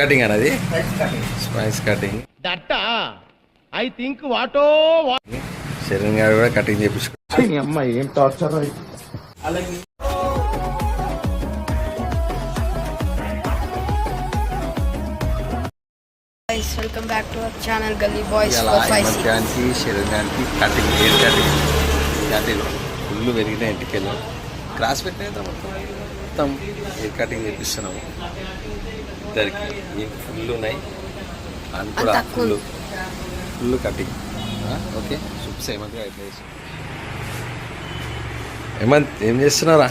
Cutting అనేది spice cutting దట్ట I think వాటో శరీరం గారు కూడా కటింగ్ చేపించుకో అమ్మ ఏం టార్చర్ అలాగే. Guys welcome back to our channel gully boys ఇలా 456 మధ్యానికి శరీరానికి cutting hair cutting cutting full పెరిగిన ఇంటికెళ్ళి. క్రాస్ పెట్టిన మొత్తం హెయిర్ కటింగ్ చేపిస్తున్నాము ఇద్దరికి. ఏం ఫుల్ ఉన్నాయి. అని కూడా ఫుల్. Full cutting. ఓకే. సూప్ సేమంతగా ఇట్లా చేసి ఏమంత్ ఏం చేస్తున్నారా?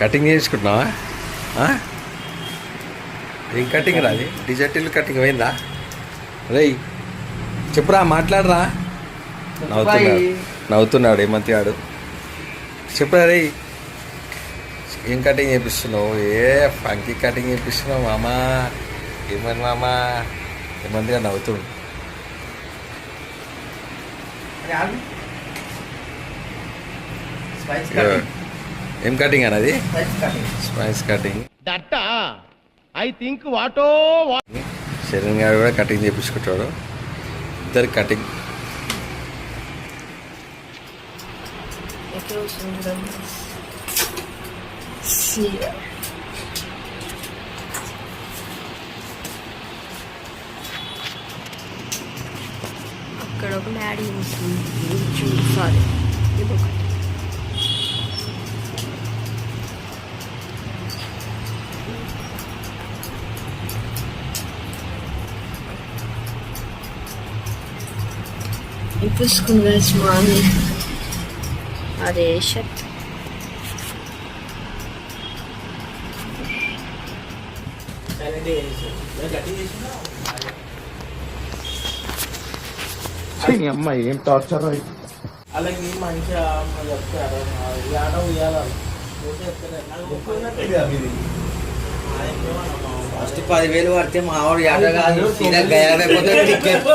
కటింగ్ చేయించుకుంటున్నావా? ఏం కటింగ్ రాది డిజర్టిల్ కటింగ్ పోయిందా? రేయ్ చెప్పురా మాట్లాడరా? నవ్వుతున్నాడు. నవ్వుతున్నాడు ఏమంతి ఆడు చెప్పురా రేయ్ ఏం కటింగ్ చేపిస్తున్నావు? ఏ ఫంకీ కటింగ్ చేపిస్తున్నావు మామా? ఏమని మామా? ఏమంతిగా నవ్వుతుండు ఏం కటింగ్ అన్నది స్పైస్ కటింగ్ స్పైస్ కటింగ్ దట్ట? ఐ థింక్ వాటో శరీరం గారు కూడా కటింగ్ చేపించుకుంటాడు. ఇద్దరు కటింగ్ ఎక్కడ వస్తుంది చూడండి ఒక మ్యాడీ వస్తుంది సారీ ఇది ఒకటి స్కూల్ వేసి మార్నింగ్ అదే షర్ట్. అమ్మ ఏం టార్చర్ అలాగే మంచిగా చెప్తారు ఏడ ఉయ్యాలి. ఫస్ట్ పదివేలు పడితే మా వాడు ఎడ కాదు. సీదా గయాలైపోతే టికెట్